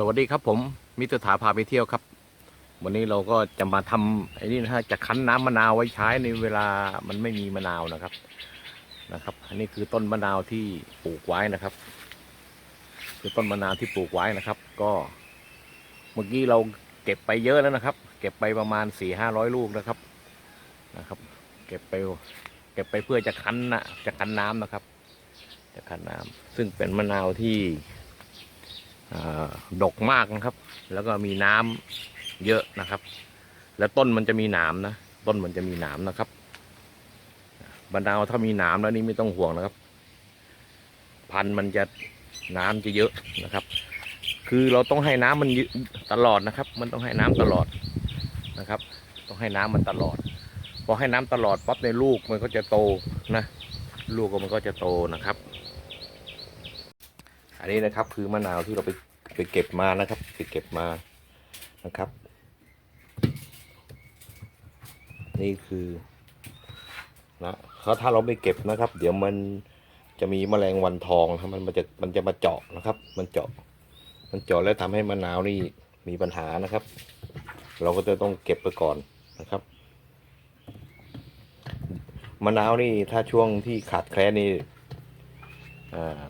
สวัสดีครับผมมิตรถาพาไปเที่ยวครับ วันนี้เราก็จะมาทำไอ้นี่นะฮะจะคั้นน้ำมะนาวไว้ใช้ในเวลามันไม่มีมะนาวนะครับนะครับ อันนี้คือต้นมะนาวที่ปลูกไว้นะครับ คือต้นมะนาวที่ปลูกไว้นะครับ ก็เมื่อกี้เราเก็บไปเยอะแล้วนะครับ เก็บไปประมาณสี่ห้าร้อยลูกนะครับนะครับ เก็บไปเก็บไปเพื่อจะคั้นนะจะคั้นน้ำนะครับ จะคั้นน้ำซึ่งเป็นมะนาวที่ ดกมากนะครับ แล้วก็มีน้ำเยอะนะครับ แล้วต้นมันจะมีหนามนะ ต้นมันจะมีหนามนะครับบรรดาวถ้ามีหนามแล้วนี่ไม่ต้องห่วงนะครับ พันธุ์มันจะน้ำจะเยอะนะครับ คือเราต้องให้น้ำมันตลอดนะครับ มันต้องให้น้ำตลอดนะครับ ต้องให้น้ำมันตลอด พอให้น้ำตลอดปั๊บในลูกมันก็จะโตนะ ลูกมันก็จะโตนะครับ นนี้นะครับคือมะนาวที่เราไปไปเก็บมานะครับไปเก็บมานะครับ นี่คือนะเขาถ้าเราไม่เก็บนะครับ เดี๋ยวมันจะมีแมลงวันทองครับมันมันจะมันจะมาเจาะนะครับ มันเจาะ มันเจาะแล้วทำให้มะนาวนี่มีปัญหานะครับ เราก็จะต้องเก็บไปก่อนนะครับมะนาวนี่ถ้าช่วงที่ขาดแคลนนี่อ่า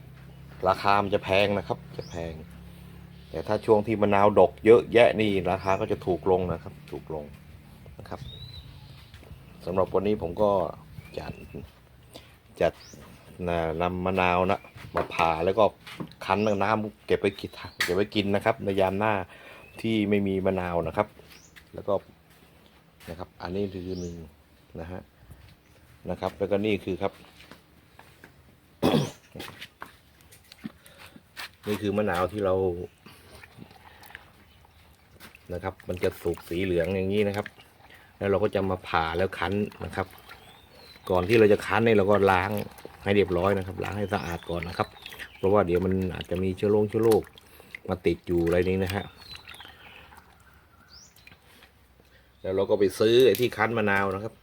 ราคามันจะแพงนะครับจะแพง แต่ถ้าช่วงที่มะนาวดกเยอะแยะนี่ราคาก็จะถูกลงนะครับ ถูกลงนะครับสำหรับวันนี้ผมก็จะจะนำมะนาวนะมาผ่าแล้วก็คั้นน้ำเก็บไว้กินเก็บไว้กินนะครับ ในยามหน้าที่ไม่มีมะนาวนะครับ แล้วก็นะครับ อันนี้คือหนึ่งนะฮะนะครับ แล้วก็นี่คือครับ นี่คือมะนาวที่เรา นะครับ มันจะสุกสีเหลืองอย่างนี้นะครับ แล้วเราก็จะมาผ่าแล้วคั้นนะครับ ก่อนที่เราจะคั้นเนี่ยเราก็ล้างให้เรียบร้อยนะครับ ล้างให้สะอาดก่อนนะครับ เพราะว่าเดี๋ยวมันอาจจะมีเชื้อโรคเชื้อโรคมาติดอยู่อะไรนี้นะฮะแล้วเราก็ไปซื้อไอ้ที่คั้นมะนาวนะครับ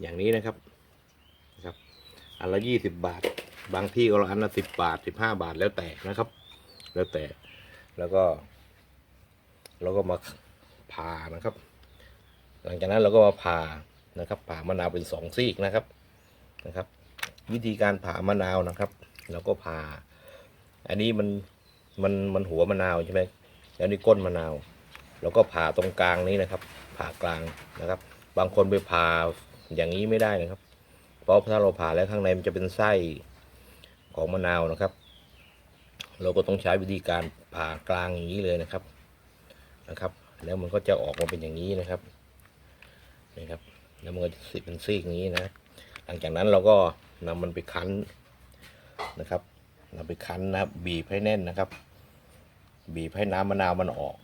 อย่างนี้นะครับนะครับอันละยี่สิบบาท บางที่ก็อันละสิบบาทสิบห้าบาทแล้วแต่นะครับ แล้วแต่แล้วก็เราก็มาผ่านะครับ หลังจากนั้นเราก็มาผ่านะครับ ผ่ามะนาวเป็นสองซีกนะครับนะครับ วิธีการผ่ามะนาวนะครับเราก็ผ่า อันนี้มันมันมันหัวมะนาวใช่ไหมแล้วนี่ก้นมะนาวเราก็ผ่าตรงกลางนี้นะครับ ผ่ากลางนะครับ บางคนไปผ่าอย่างนี้ไม่ได้นะครับ เพราะถ้าเราผ่าแล้วข้างในมันจะเป็นไส้ ของมะนาวนะครับ เราก็ต้องใช้วิธีการผ่ากลางอย่างนี้เลยนะครับนะครับ แล้วมันก็จะออกมาเป็นอย่างนี้นะครับนี่ครับ แล้วมันก็จะสิเป็นซีกอย่างนี้นะ หลังจากนั้นเราก็นำมันไปคั้นนะครับนำไปคั้นนะบีบให้แน่นนะครับ บีบให้น้ำมะนาวมันออก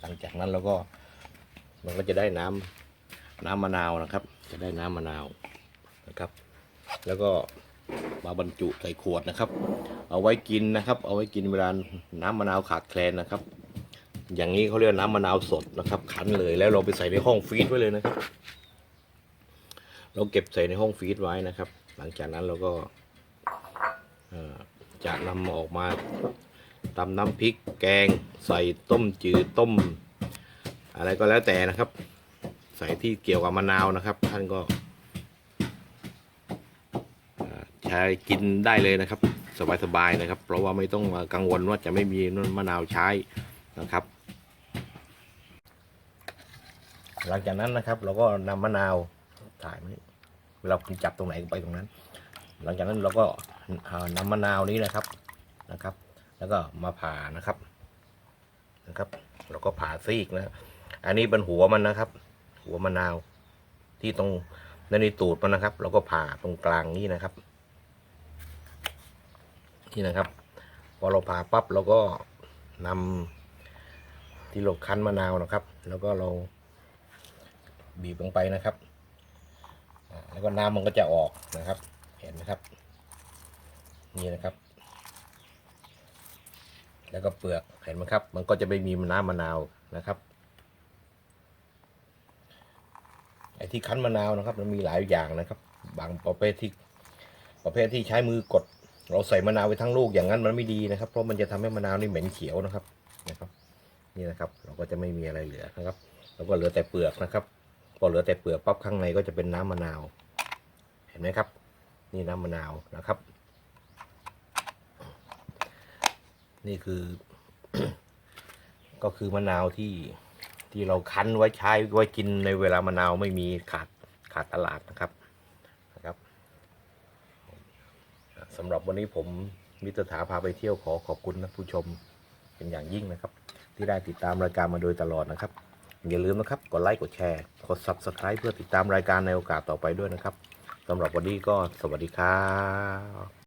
หลังจากนั้นเราก็มันก็จะได้น้ำน้ำมะนาวนะครับ จะได้น้ำมะนาวนะครับ แล้วก็ มาบรรจุใส่ขวดนะครับ เอาไว้กินนะครับ เอาไว้กินเวลาน้ำมะนาวขาดแคลนนะครับ อย่างนี้เขาเรียกน้ำมะนาวสดนะครับ คั้นเลยแล้วเราไปใส่ในห้องฟรีซไว้เลยนะครับ เราเก็บใส่ในห้องฟรีซไว้นะครับ หลังจากนั้นเราก็จะนำออกมาตำน้ำพริกแกง ใส่ต้มจืดต้ม อะไรก็แล้วแต่นะครับ ใส่ที่เกี่ยวกับมะนาวนะครับ ท่านก็ ใช้กินได้เลยนะครับ สบายๆนะครับ เพราะว่าไม่ต้องมากังวลว่าจะไม่มีมะนาวใช้นะครับ หลังจากนั้นนะครับ เราก็นำมะนาวถ่ายไหมเวลาจับตรงไหนไปตรงนั้น หลังจากนั้นเราก็เอานำมะนาวนี้นะครับนะครับ แล้วก็มาผ่านะครับนะครับ เราก็ผ่าซีกนะอันนี้เป็นหัวมันนะครับ หัวมะนาวที่ตรงนั่นในตูดมันนะครับ เราก็ผ่าตรงกลางนี้นะครับ นี่นะครับ พอเราผ่าปั๊บเราก็นำที่เราคั้นมะนาวนะครับ แล้วก็เราบีบลงไปนะครับ แล้วก็น้ำมันก็จะออกนะครับ เห็นไหมครับ นี่นะครับ แล้วก็เปลือกเห็นไหมครับ มันก็จะไม่มีน้ำมะนาวนะครับไอ้ที่คั้นมะนาวนะครับ มันมีหลายอย่างนะครับ บางประเภทที่ประเภทที่ใช้มือกด เราใส่มะนาวไปทั้งลูกอย่างนั้นมันไม่ดีนะครับ เพราะมันจะทำให้มะนาวนี่เหม็นเขียวนะครับนะครับ นี่นะครับ เราก็จะไม่มีอะไรเหลือนะครับแล้วก็เหลือแต่เปลือกนะครับ พอเหลือแต่เปลือกปั๊บข้างในก็จะเป็นน้ำมะนาว เห็นไหมครับ นี่น้ำมะนาวนะครับ นี่คือ ก็คือมะนาวที่ที่เราคั้นไว้ใช้ไว้กินในเวลามะนาวไม่มีขาดขาดตลาดนะครับ สำหรับวันนี้ผมมิตรถาพาไปเที่ยวขอขอบคุณนะผู้ชมเป็นอย่างยิ่งนะครับ ที่ได้ติดตามรายการมาโดยตลอดนะครับ อย่าลืมนะครับกดไลค์กดแชร์กด Subscribe เพื่อติดตามรายการในโอกาสต่อไปด้วยนะครับสำหรับวันนี้ก็สวัสดีครับ